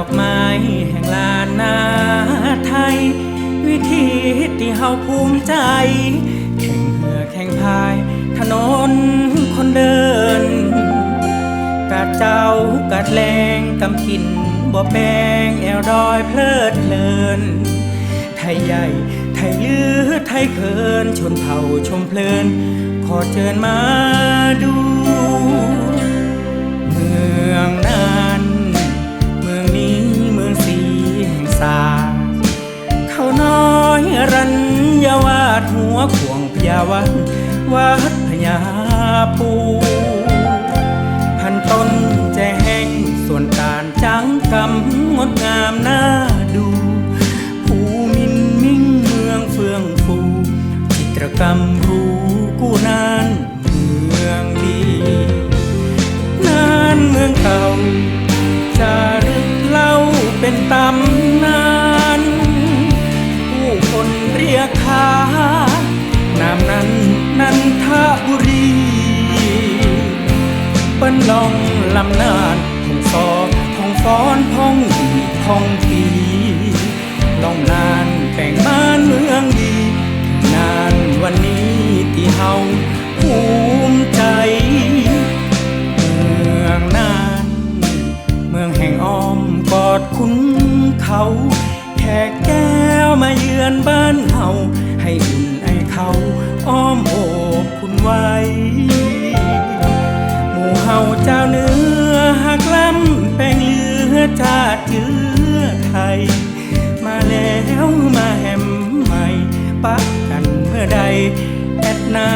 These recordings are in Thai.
อกไม้แห่งลานนาไทย วิธีที่เฮาภูมิใจ แข่งเหือแข่งพาย ถนนคนเดิน กาดเจ้ากาดแรงกำกินบ่แปงแอวดอยเพลิดเพลิน ไทยใหญ่ ไทยยื้อไทยเคินชนเผ่าชมเพลิน ขอเชิญมาดู พวขวงพยาวันวัดพญาปู เปิ้นลองลำนานทองซอทองฟ้อนพองดีพองปีลองนานแต่งบ้านเมืองดี นานวันนี้ที่เฮาภูมิใจ เมืองนาน เมืองแห่งอ้อมกอดคุณเขาแขกแก้วมาเยือนบ้านเฮาให้อุ่นไอเขาอ้อมโอบคุณไว้ เฮาเจ้าเนื้อหักล้ำแปลงเหลือชาติเชื้อไทย มาแล้วมาแหมใหม่ปักกันเมื่อใดแอดนา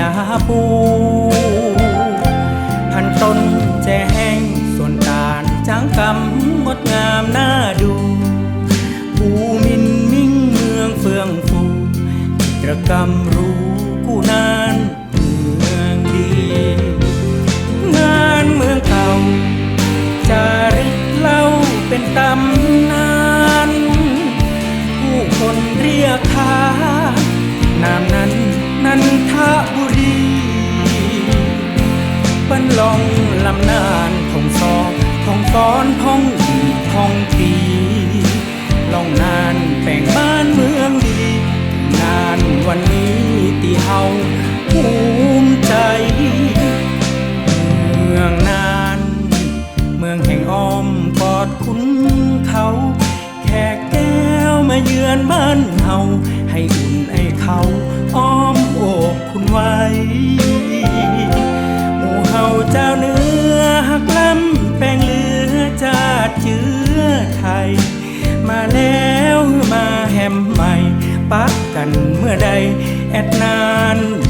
ยาปูพันต้นแจแห้งส่วนตาลจางกำงดงามน่าดูภูมินมิ่งเมืองเฟื่องฟูจิตรกรรมรู้กู้นานเมืองดี งานเมืองเก่าจารึกเล่าเป็นตำนาน ผู้คนเรียกขานามนั้น นันทบุรีเปิ้นลองลำนานทองซอทองฟ้อนพองดีพองปีลองนานแต่งบ้านเมืองดีนานวันนี้ที่เฮาภูมิใจ เมืองนาน เมืองแห่งอ้อมกอดคุณเขา แขกแก้วมาเยือนบ้านเฮาให้อุ่นไอเขา หมู่เฮาเจ้าเนื้อหักล้ำแปลงเหลือจาดเชื้อไทย มาแล้วมาแฮมใหม่ปักกันเมื่อใดแอดนานบ้านเฮา